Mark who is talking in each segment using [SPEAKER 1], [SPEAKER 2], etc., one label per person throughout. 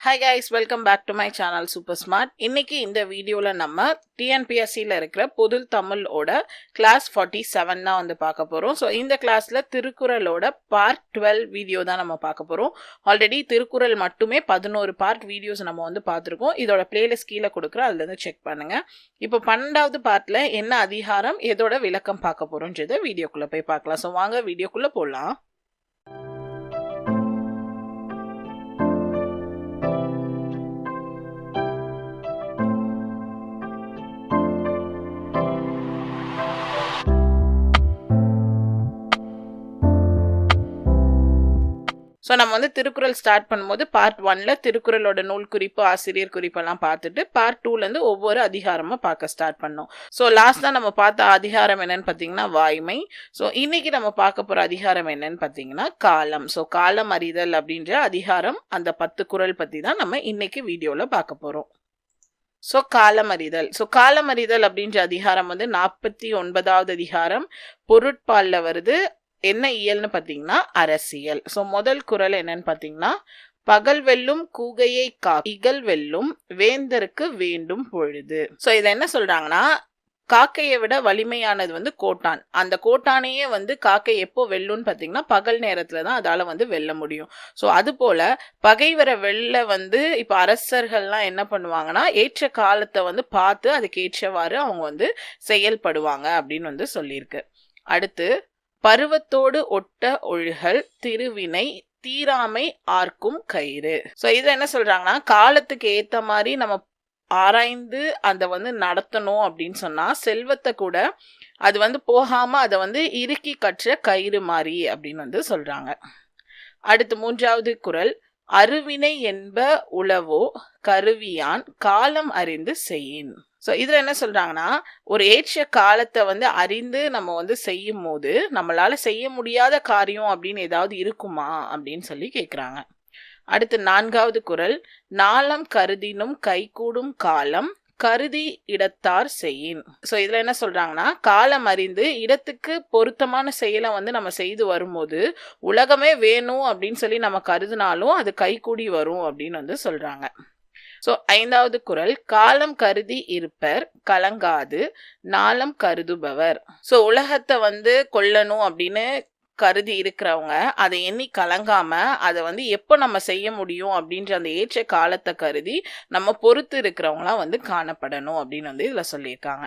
[SPEAKER 1] Hi guys welcome back to my channel super smart இன்னைக்கு இந்த வீடியோவில் நம்ம டிஎன்பிஎஸ்சியில் இருக்கிற பொது தமிழோட கிளாஸ் ஃபார்ட்டி செவன் தான் வந்து பார்க்க போகிறோம் ஸோ இந்த கிளாஸில் திருக்குறளோட பார்ட் டுவெல் வீடியோ தான் நம்ம பார்க்க போகிறோம் ஆல்ரெடி திருக்குறள் மட்டுமே பதினோரு பார்ட் வீடியோஸ் நம்ம வந்து பார்த்துருக்கோம். இதோட பிளேலிஸ்ட் கீழே கொடுக்குறோம் அதுலேருந்து செக் பண்ணுங்கள் இப்போ பன்னெண்டாவது பார்ட்டில் என்ன அதிகாரம் எதோட விளக்கம் பார்க்க போகிறோன்றதை வீடியோக்குள்ளே போய் பார்க்கலாம். ஸோ வாங்க வீடியோக்குள்ளே போகலாம் ஸோ நம்ம வந்து திருக்குறள் ஸ்டார்ட் பண்ணும்போது பார்ட் ஒன்ல திருக்குறளோட நூல் குறிப்பு ஆசிரியர் குறிப்பெல்லாம் பார்த்துட்டு பார்ட் டூலேருந்து ஒவ்வொரு அதிகாரமாக பார்க்க ஸ்டார்ட் பண்ணோம். ஸோ லாஸ்ட்டாக நம்ம பார்த்த அதிகாரம் என்னன்னு பார்த்தீங்கன்னா வாய்மை. ஸோ இன்னைக்கு நம்ம பார்க்க போகிற அதிகாரம் என்னன்னு பார்த்தீங்கன்னா காலம். ஸோ காலம் அறிதல் அப்படின்ற அதிகாரம் அந்த பத்து குறள் பற்றி தான் நம்ம இன்னைக்கு வீடியோவில் பார்க்க போகிறோம் ஸோ காலமறிதல் ஸோ காலமறிதல் அப்படின்ற அதிகாரம் வந்து நாற்பத்தி ஒன்பதாவது அதிகாரம். பொருட்பாலில் வருது. என்ன இயல்னு பார்த்தீங்கன்னா அரசியல். ஸோ முதல் குரல் என்னன்னு பார்த்தீங்கன்னா பகல் வெல்லும் கூகையை கா இகல் வெல்லும் வேந்தருக்கு வேண்டும் பொழுது. ஸோ இதில் என்ன சொல்றாங்கன்னா காக்கையை விட வலிமையானது வந்து கோட்டான். அந்த கோட்டானையே வந்து காக்கை எப்போ வெல்லும்னு பார்த்தீங்கன்னா பகல் நேரத்தில் தான் அதால் வந்து வெல்ல முடியும். ஸோ அதுபோல் பகைவர பகைவரை வெல்ல வந்து இப்போ அரசர்கள்லாம் என்ன பண்ணுவாங்கன்னா ஏற்ற காலத்தை வந்து பார்த்து அதுக்கு ஏற்றவாறு அவங்க வந்து செயல்படுவாங்க அப்படின்னு வந்து சொல்லியிருக்கு. அடுத்து பருவத்தோடு ஒட்ட ஒழுகல் திருவினை தீராமை ஆர்க்கும் கயிறு. ஸோ இதை என்ன சொல்றாங்கன்னா காலத்துக்கு ஏத்த மாதிரி நம்ம ஆராய்ந்து அதை வந்து நடத்தணும் அப்படின்னு சொன்னா செல்வத்தை கூட அது வந்து போகாம அதை வந்து இறுக்கி கற்ற கயிறு மாதிரி அப்படின்னு வந்து சொல்றாங்க. அடுத்து மூன்றாவது குரல் அருவினை என்ப உளவோ கருவியான் காலம் அறிந்து செய்யின். ஸோ இதில் என்ன சொல்கிறாங்கன்னா ஒரு ஏற்ற காலத்தை வந்து அறிந்து நம்ம வந்து செய்யும் போது நம்மளால் செய்ய முடியாத காரியம் அப்படின்னு ஏதாவது இருக்குமா அப்படின்னு சொல்லி கேட்குறாங்க அடுத்து நான்காவது குரல் நாளம் கருதினும் கைகூடும் காலம் கருதி இடத்தார் செய்யின். ஸோ இதில் என்ன சொல்கிறாங்கன்னா காலம் அறிந்து இடத்துக்கு பொருத்தமான செயலை வந்து நம்ம செய்து வரும்போது உலகமே வேணும் அப்படின்னு சொல்லி நம்ம கருதினாலும் அது கைகூடி வரும் அப்படின்னு வந்து சொல்கிறாங்க ஸோ ஐந்தாவது குரல் காலம் கருதி இருப்பர் கலங்காது நாளம் கருதுபவர். ஸோ உலகத்தை வந்து கொல்லணும் அப்படின்னு கருதி இருக்கிறவங்க அதை எண்ணி கலங்காம அதை வந்து எப்போ நம்ம செய்ய முடியும் அப்படின்ற அந்த ஏற்ற காலத்தை கருதி நம்ம பொறுத்து இருக்கிறவங்களாம் வந்து காணப்படணும் அப்படின்னு வந்து இதில் சொல்லியிருக்காங்க.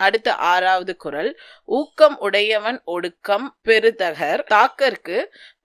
[SPEAKER 1] அடுத்த ஆறாவது குரல். ஊக்கம் உடையவன் ஒடுக்கம் பெருதகர் தாக்கற்கு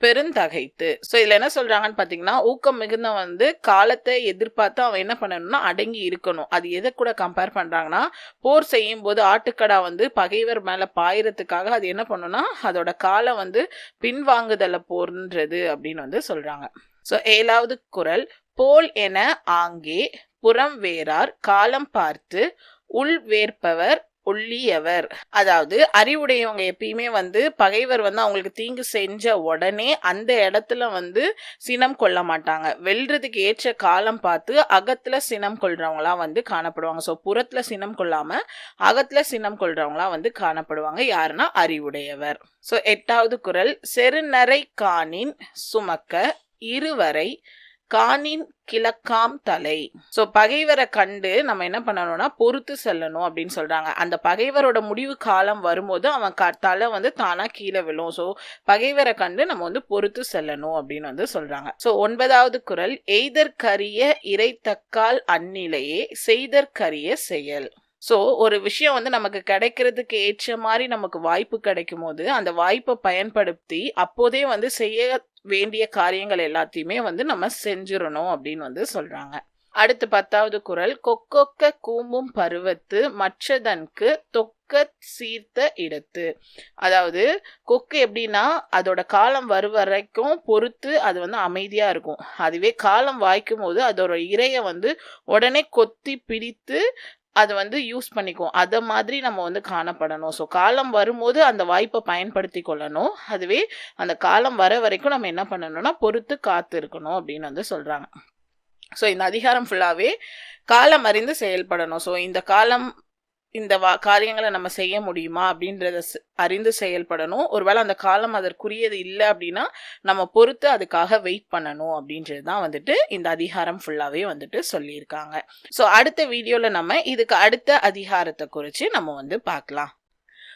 [SPEAKER 1] பெருந்தகைத்து. ஸோ இதில் என்ன சொல்கிறாங்கன்னு பார்த்தீங்கன்னா ஊக்கம் மிகுந்த வந்து காலத்தை எதிர்பார்த்து அவன் என்ன பண்ணணும்னா அடங்கி இருக்கணும். அது எதை கூட கம்பேர் பண்ணுறாங்கன்னா போர் செய்யும் போது ஆட்டுக்கடா வந்து பகைவர் மேலே பாயிறதுக்காக அது என்ன பண்ணும்னா அதோட காலம் வந்து பின்வாங்குதலை போர்ன்றது அப்படின்னு வந்து சொல்கிறாங்க ஸோ ஏழாவது குரல். போல் என ஆங்கே புறம் வேறார் காலம் பார்த்து உள் வேர்ப்பவர் ஒல்லியவர் அதாவது அறிவுடையவங்க எப்பயுமே வந்து பகைவர் வந்து அவங்களுக்கு தீங்கு செஞ்ச உடனே அந்த இடத்துல வந்து சினம் கொள்ள மாட்டாங்க. வெல்றதுக்கு ஏற்ற காலம் பார்த்து அகத்துல சினம் கொள்றவங்களாம் வந்து காணப்படுவாங்க. ஸோ புறத்துல சினம் கொள்ளாம அகத்துல சினம் கொள்றவங்களாம் வந்து காணப்படுவாங்க. யாருன்னா அறிவுடையவர். ஸோ எட்டாவது குரல் செருநரை காணின் சுமக்க இருவரை காணின் கிழக்காம் தலை. ஸோ பகைவரை கண்டு நம்ம என்ன பண்ணணும்னா பொறுத்து செல்லணும் அப்படின்னு சொல்றாங்க. அந்த பகைவரோட முடிவு காலம் வரும்போது அவன் க தலை வந்து தானா கீழே விழும். ஸோ பகைவரை கண்டு நம்ம வந்து பொறுத்து செல்லணும் அப்படின்னு வந்து சொல்றாங்க. ஸோ ஒன்பதாவது குரல் எய்தற்கரிய இறைத்தக்கால் அந்நிலையே செய்தற்கரிய செயல். ஸோ ஒரு விஷயம் வந்து நமக்கு கிடைக்கிறதுக்கு ஏற்ற மாதிரி நமக்கு வாய்ப்பு கிடைக்கும் போது அந்த வாய்ப்பை பயன்படுத்தி அப்போதே வந்து செய்ய வேண்டிய காரியங்கள் எல்லாத்தையுமே வந்து நம்ம செஞ்சிடணும் அப்படின்னு வந்து சொல்றாங்க. அடுத்து பத்தாவது குரல் கொக்கொக்க கூம்பும் பருவத்து மற்றதன்கு தொக்க சீர்த்த இடத்து. அதாவது கொக்கு எப்படின்னா அதோட காலம் வரும் வரைக்கும் பொறுத்து அது வந்து அமைதியா இருக்கும். அதுவே காலம் வாய்க்கும் போது அதோட இரையை வந்து உடனே கொத்தி பிடித்து அது வந்து யூஸ் பண்ணிக்குவோம். அதை மாதிரி நம்ம வந்து காணப்படணும். ஸோ காலம் வரும்போது அந்த வாய்ப்பை பயன்படுத்தி கொள்ளணும். அதுவே அந்த காலம் வர வரைக்கும் நம்ம என்ன பண்ணணும்னா பொறுத்து காத்து இருக்கணும் அப்படின்னு வந்து சொல்கிறாங்க ஸோ இந்த அதிகாரம் ஃபுல்லாகவே காலம் அறிந்து செயல்படணும். ஸோ இந்த காலம் இந்த வா காரியங்களை நம்ம செய்ய முடியுமா அப்படின்றத அறிந்து செயல்படணும். ஒருவேளை அந்த காலம் அதற்குரியது இல்லை அப்படின்னா நம்ம பொறுத்து அதுக்காக வெயிட் பண்ணணும் அப்படின்றது தான் வந்துட்டு இந்த அதிகாரம் ஃபுல்லாகவே வந்துட்டு சொல்லியிருக்காங்க. ஸோ அடுத்த வீடியோவில் நம்ம இதுக்கு அடுத்த அதிகாரத்தை குறித்து நம்ம வந்து பார்க்கலாம்.